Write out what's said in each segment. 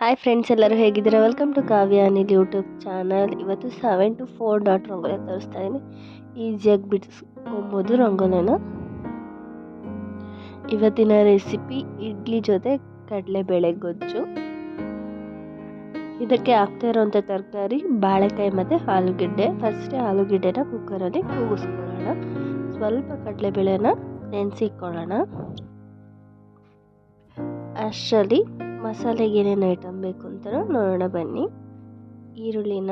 Hi friends ಎಲ್ಲರೂ ಹೇಗಿದ್ದೀರಾ? Welcome to Kavya Anil YouTube channel ಇವತ್ತು seven to four dot rangoli ತೋರಿಸ್ತಾ ಇದ್ದೀನಿ. ಈಸಿಯಾಗಿ ಬಿಡಿಸ್ಕೊಬೋದು ರಂಗೋಲಿನ. ಇವತ್ತಿನ ರೆಸಿಪಿ ಇಡ್ಲಿ ಜೊತೆ ಕಡಲೆಬೇಳೆ ಗೊಜ್ಜು. ಇದಕ್ಕೆ ಆಗ್ತಾ ಇರೋವಂಥ ತರಕಾರಿ ಬಾಳೆಕಾಯಿ ಮತ್ತು ಆಲೂಗೆಡ್ಡೆ. ಫಸ್ಟೇ ಆಲೂಗೆಡ್ಡೆನ ಕುಕ್ಕರಲ್ಲಿ ಕೂಗಿಸ್ಕೊಳ್ಳೋಣ. ಸ್ವಲ್ಪ ಕಡಲೆಬೇಳೆನ ನೆನೆಸಿಕೊಳ್ಳೋಣ. ಅಷ್ಟರಲ್ಲಿ ಮಸಾಲೆಗೆ ಏನೇನು ಐಟಮ್ ಬೇಕು ಅಂತ ನೋಡೋಣ ಬನ್ನಿ. ಈರುಳ್ಳಿನ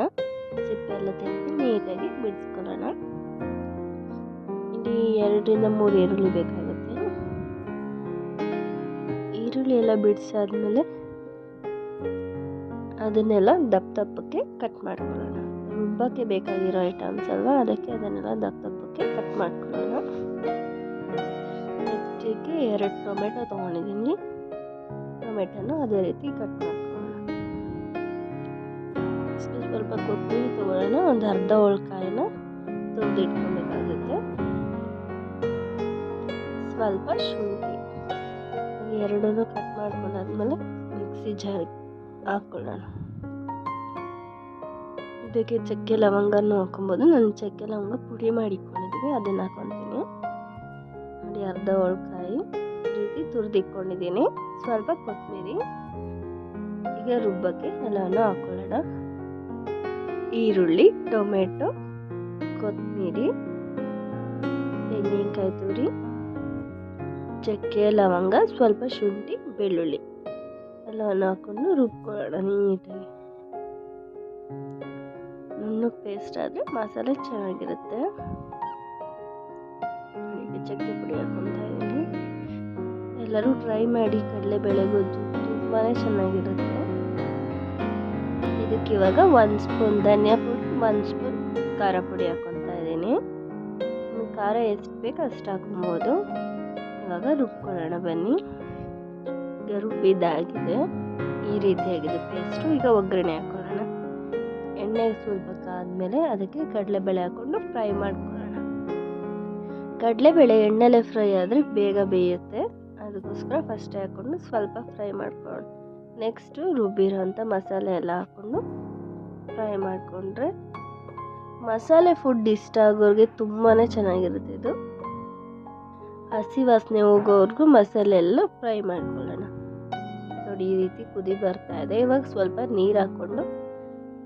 ಸಿಪ್ಪೆ ಎಲ್ಲ ತೆಗೆದು ನೀಟಾಗಿ ಬಿಡಿಸ್ಕೊಳ್ಳೋಣ. ಇಲ್ಲಿ ಎರಡರಿಂದ ಮೂರು ಈರುಳ್ಳಿ ಬೇಕಾಗುತ್ತೆ. ಈರುಳ್ಳಿ ಎಲ್ಲ ಬಿಡಿಸಾದ್ಮೇಲೆ ಅದನ್ನೆಲ್ಲ ದಪ್ಪ ದಪ್ಪಕ್ಕೆ ಕಟ್ ಮಾಡ್ಕೊಳ್ಳೋಣ. ರುಬ್ಬಕ್ಕೆ ಬೇಕಾಗಿರೋ ಐಟಮ್ಸ್ ಅಲ್ವಾ, ಅದಕ್ಕೆ ಅದನ್ನೆಲ್ಲ ದಪ್ಪ ದಪ್ಪಕ್ಕೆ ಕಟ್ ಮಾಡ್ಕೊಳ್ಳೋಣ. ನೆಕ್ಸ್ಟಿಗೆ ಎರಡು ಟೊಮೆಟೊ ತೊಗೊಂಡಿದ್ದೀನಿ. ಟೊಮೆಟೊನ ಅದೇ ರೀತಿ ಕಟ್ ಮಾಡ್ಕೊಳ್ಳೋಣ. ಸ್ವಲ್ಪ ಕೊಬ್ಬರಿ ತೊಗೊಳ್ಳೋಣ, ಒಂದು ಅರ್ಧ ಹೋಳ್ಕಾಯಿನ ತುರಿದಿಟ್ಕೊಬೇಕಾಗುತ್ತೆ ಸ್ವಲ್ಪ ಶುಂಠಿ, ಎರಡನ್ನೂ ಕಟ್ ಮಾಡ್ಕೊಂಡಾದ್ಮೇಲೆ ಮಿಕ್ಸಿ ಜಾರ್ ಹಾಕ್ಕೊಳ್ಳೋಣ. ಇದಕ್ಕೆ ಚಕ್ಕೆ ಲವಂಗನೂ ಹಾಕೊಬೋದು ನಾನು ಚಕ್ಕೆ ಲವಂಗ ಪುಡಿ ಮಾಡಿಕೊಂಡಿದ್ದೀನಿ, ಅದನ್ನು ಹಾಕೊತೀನಿ ನೋಡಿ, ಅರ್ಧ ಹೋಳ್ಕಾಯಿ ರೀತಿ ತುರಿದಿಟ್ಕೊಂಡಿದ್ದೀನಿ. ಸ್ವಲ್ಪ ಕೊತ್ತಂಬರಿ, ಈಗ ರುಬ್ಬಕ್ಕೆ ಎಲ್ಲವನ್ನು ಹಾಕೊಳ್ಳೋಣ. ಈರುಳ್ಳಿ, ಟೊಮೆಟೊ, ಕೊತ್ತಂಬರಿ, ತೆಂಗಿನಕಾಯಿ ತುರಿ, ಚಕ್ಕೆ ಲವಂಗ, ಸ್ವಲ್ಪ ಶುಂಠಿ, ಬೆಳ್ಳುಳ್ಳಿ. ಎಲ್ಲವನ್ನು ಹಾಕೊಂಡು ರುಬ್ಕೊಳ್ಳೋಣ ನೀಟಾಗಿ. ನುಣ್ಣಗೆ ಪೇಸ್ಟ್ ಆದರೆ ಮಸಾಲೆ ಚೆನ್ನಾಗಿರುತ್ತೆ. ಚಕ್ಕೆ ಪುಡಿ ಹಾಕೊತಾ ಇದ್ದೀನಿ. ಎಲ್ಲರೂ ಟ್ರೈ ಮಾಡಿ ಕಡಲೆಬೇಳೆ ಗೊಜ್ಜು ತುಂಬಾ ಚೆನ್ನಾಗಿರುತ್ತೆ. ಇದಕ್ಕೆ ಇವಾಗ ಒಂದು ಸ್ಪೂನ್ ಧನಿಯಾ ಪುಡಿ, ಒಂದು ಸ್ಪೂನ್ ಖಾರ ಪುಡಿ ಹಾಕೊತಾ ಇದ್ದೀನಿ. ಖಾರ ಎಷ್ಟು ಬೇಕು ಅಷ್ಟು ಹಾಕೊಬೋದು ಇವಾಗ ರುಬ್ಕೊಳ್ಳೋಣ ಬನ್ನಿ. ಈಗ ರುಬ್ಬಿದ್ದಾಗಿದೆ. ಈ ರೀತಿಯಾಗಿದೆ ಪೇಸ್ಟು ಈಗ ಒಗ್ಗರಣೆ ಹಾಕೊಳ್ಳೋಣ. ಎಣ್ಣೆ ಕಾದ್ಮೇಲೆ ಅದಕ್ಕೆ ಕಡಲೆಬೇಳೆ ಹಾಕ್ಕೊಂಡು ಫ್ರೈ ಮಾಡ್ಕೊಳ್ಳೋಣ. ಕಡಲೆಬೇಳೆ ಎಣ್ಣೆಲೆ ಫ್ರೈ ಆದರೆ ಬೇಗ ಬೇಯುತ್ತೆ. ಅದಕ್ಕೋಸ್ಕರ ಫಸ್ಟೇ ಹಾಕ್ಕೊಂಡು ಸ್ವಲ್ಪ ಫ್ರೈ ಮಾಡ್ಕೊಳ್ಳೋಣ. ನೆಕ್ಸ್ಟು ರುಬ್ಬಿರೋಂಥ ಮಸಾಲೆ ಎಲ್ಲ ಹಾಕ್ಕೊಂಡು ಫ್ರೈ ಮಾಡಿಕೊಂಡ್ರೆ ಮಸಾಲೆ ಫುಡ್ ಇಷ್ಟ ಆಗೋರಿಗೆ ತುಂಬಾ ಚೆನ್ನಾಗಿರುತ್ತೆ ಇದು. ಹಸಿ ವಾಸನೆ ಹೋಗೋವರೆಗೂ ಮಸಾಲೆ ಎಲ್ಲ ಫ್ರೈ ಮಾಡ್ಕೊಳ್ಳೋಣ. ನೋಡಿ, ಈ ರೀತಿ ಕುದಿ ಬರ್ತಾ ಇದೆ. ಇವಾಗ ಸ್ವಲ್ಪ ನೀರು ಹಾಕ್ಕೊಂಡು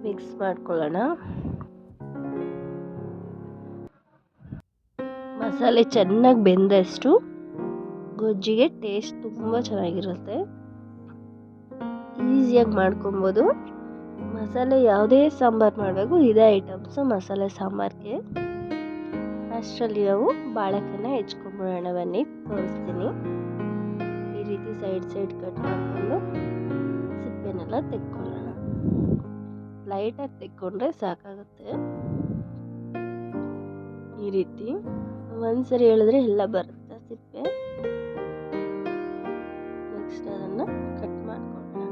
ಮಿಕ್ಸ್ ಮಾಡ್ಕೊಳ್ಳೋಣ. ಮಸಾಲೆ ಚೆನ್ನಾಗಿ ಬೆಂದಷ್ಟು ಗೊಜ್ಜಿಗೆ ಟೇಸ್ಟ್ ತುಂಬ ಚೆನ್ನಾಗಿರುತ್ತೆ. ಈಸಿಯಾಗಿ ಮಾಡ್ಕೊಬೋದು. ಮಸಾಲೆ ಯಾವುದೇ ಸಾಂಬಾರು ಮಾಡಬೇಕು ಇದೇ ಐಟಮ್ಸು ಮಸಾಲೆ ಸಾಂಬಾರಿಗೆ. ಅಷ್ಟರಲ್ಲಿ ನಾವು ಬಾಳೆಕಾಯಿನ ಹೆಚ್ಕೊಂಬಿಡೋಣ ಬನ್ನಿ, ತೋರಿಸ್ತೀನಿ. ಈ ರೀತಿ ಸೈಡ್ ಸೈಡ್ ಕಟ್ ಮಾಡಿಕೊಂಡು ಸಿಪ್ಪೆನೆಲ್ಲ ತೆಕ್ಕೊಳ್ಳೋಣ. ಲೈಟಾಗಿ ತೆಕ್ಕೊಂಡ್ರೆ ಸಾಕಾಗುತ್ತೆ. ಈ ರೀತಿ ಒಂದ್ಸರಿ ಹೇಳಿದ್ರೆ ಎಲ್ಲ ಬರುತ್ತೆ ಸಿಪ್ಪೆ. ಅದನ್ನು ಕಟ್ ಮಾಡ್ಕೊಳ್ಳೋಣ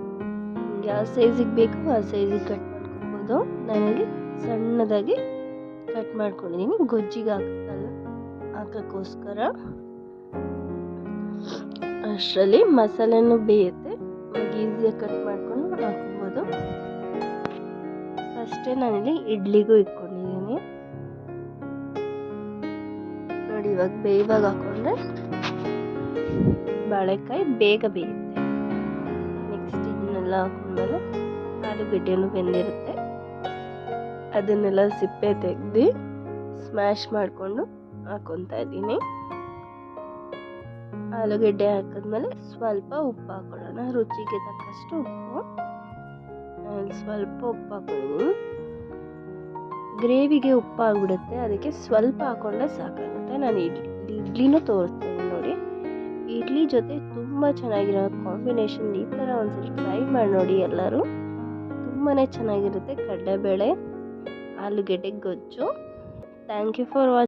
ನಿಮ್ಗೆ ಯಾವ ಸೈಜಿಗೆ ಬೇಕು ಆ ಸೈಜಿಗೆ ಕಟ್ ಮಾಡ್ಕೊಬೋದು. ನನಗೆ ಸಣ್ಣದಾಗಿ ಕಟ್ ಮಾಡ್ಕೊಂಡಿದ್ದೀನಿ ಗೊಜ್ಜಿಗೆ ಹಾಕಲ್ಲ ಹಾಕೋಕ್ಕೋಸ್ಕರ. ಅಷ್ಟರಲ್ಲಿ ಮಸಾಲೆನೂ ಬೇಯುತ್ತೆ. ಈಸಿಯಾಗಿ ಕಟ್ ಮಾಡ್ಕೊಂಡು ಹಾಕ್ಬೋದು. ಫಸ್ಟೇ ನಾನಿಲ್ಲಿ ಇಡ್ಲಿಗೂ ಇಟ್ಕೊಂಡಿದ್ದೀನಿ ನೋಡಿ, ಇವಾಗ ಬೇಯುವಾಗ ಹಾಕೊಂಡ್ರೆ ಬಾಳೆಕಾಯಿ ಬೇಗ ಬೇಯುತ್ತೆ. ನೆಕ್ಸ್ಟ್ ಇದನ್ನೆಲ್ಲ ಹಾಕೊಂಡ್ಮೇಲೆ ಆಲೂಗಡ್ಡೆನೂ ಬೆಂದಿರುತ್ತೆ. ಅದನ್ನೆಲ್ಲ ಸಿಪ್ಪೆ ತೆಗ್ದು ಸ್ಮ್ಯಾಶ್ ಮಾಡಿಕೊಂಡು ಹಾಕೊತಾ ಇದ್ದೀನಿ. ಆಲೂಗಡ್ಡೆ ಹಾಕಿದ್ಮೇಲೆ ಸ್ವಲ್ಪ ಉಪ್ಪು ಹಾಕೊಳ್ಳೋಣ. ರುಚಿಗೆ ತಕ್ಕಷ್ಟು ಉಪ್ಪು. ಸ್ವಲ್ಪ ಉಪ್ಪು ಹಾಕೊಂಡಿದ್ದೀನಿ. ಗ್ರೇವಿಗೆ ಉಪ್ಪು ಆಗಿಬಿಡುತ್ತೆ. ಅದಕ್ಕೆ ಸ್ವಲ್ಪ ಹಾಕೊಂಡ್ರೆ ಸಾಕಾಗುತ್ತೆ. ನಾನು ಇಡ್ಲಿ, ಇಡ್ಲಿನೂ ತೋರಿಸ್ತೀನಿ. ಇಡ್ಲಿ ಜೊತೆ ತುಂಬ ಚೆನ್ನಾಗಿರೋ ಕಾಂಬಿನೇಷನ್ ಈ ಥರ ಒಂದ್ಸಲ ಟ್ರೈ ಮಾಡಿ ನೋಡಿ ಎಲ್ಲರೂ. ತುಂಬಾ ಚೆನ್ನಾಗಿರುತ್ತೆ ಕಡಲೆಬೇಳೆ, ಆಲೂಗೆಡ್ಡೆ, ಗೊಜ್ಜು. Thank you for watch